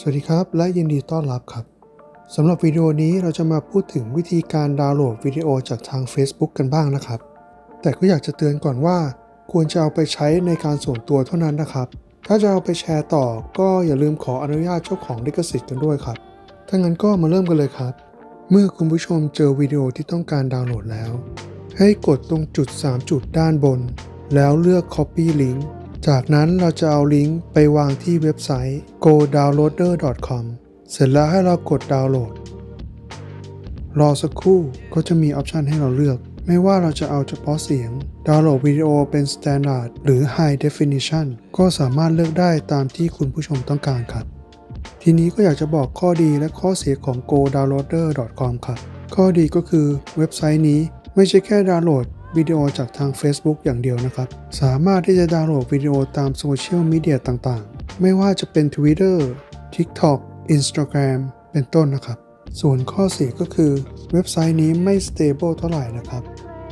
สวัสดีครับ และยินดีต้อนรับครับสำหรับวิดีโอนี้เราจะมาพูดถึงวิธีการดาวน์โหลดวิดีโอจากทาง Facebook กันบ้างนะครับ แต่ก็อยากจะเตือนก่อนว่า ควรจะเอาไปใช้ในการส่วนตัวเท่านั้นนะครับ ถ้าจะเอาไปแชร์ต่อก็อย่าลืมขออนุญาตเจ้าของลิขสิทธิ์กันด้วยครับถ้างั้นก็มาเริ่มกันเลยครับ เมื่อคุณผู้ชมเจอวิดีโอที่ต้องการดาวน์โหลดแล้ว ให้กดตรงจุด 3 จุดด้านบน แล้วเลือก Copy Link จากนั้นเราจะเอาลิงก์ไปวางที่เว็บไซต์ godownloader.com เสร็จแล้วให้เรากดดาวน์โหลด รอสักครู่ก็จะมีออปชันให้เราเลือก ไม่ว่าเราจะเอาเฉพาะเสียง ดาวน์โหลดวิดีโอเป็น Standard หรือ High Definition ก็สามารถเลือกได้ตามที่คุณผู้ชมต้องการครับ ทีนี้ก็อยากจะบอกข้อดีและข้อเสียของ godownloader.com ครับ ข้อดีก็คือเว็บไซต์นี้ไม่ใช่แค่ดาวน์โหลด วิดีโอจากทาง Facebook อย่างเดียวนะครับ สามารถที่จะดาวน์โหลดวิดีโอตามโซเชียลมีเดียต่างๆ ไม่ว่าจะเป็น Twitter TikTok Instagram เป็นต้นนะครับ ส่วนข้อเสียก็คือเว็บไซต์นี้ไม่ stable เท่าไหร่นะครับ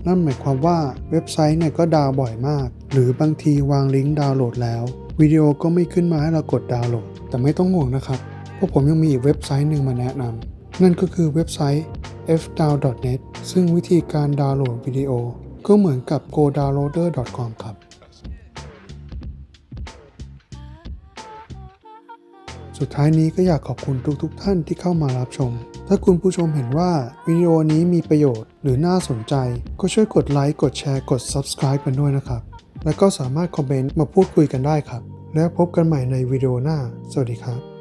นั่นหมายความว่าเว็บไซต์เนี่ยก็ดาวน์บ่อยมาก หรือบางทีวางลิงก์ดาวน์โหลดแล้ววิดีโอก็ไม่ขึ้นมาให้เรากดดาวน์โหลด แต่ไม่ต้องห่วงนะครับ เพราะผมยังมีอีกเว็บไซต์หนึ่งมาแนะนำนั่นก็คือเว็บไซต์ fdown.net ซึ่งวิธีการดาวน์โหลดวิดีโอ ก็เหมือนกับ godownloader.com ครับ สุดท้ายนี้ก็อยากขอบคุณทุกๆทท่านที่เข้ามารับชม ถ้าคุณผู้ชมเห็นว่าวิดีโอนี้มีประโยชน์หรือน่าสนใจ ก็ช่วยกดไลค์กดแชร์กด Subscribe กันด้วยนะครับ แล้วก็สามารถคอมเมนต์มาพูดคุยกันได้ครับ แล้วพบกันใหม่ในวิดีโอหน้า สวัสดีครับ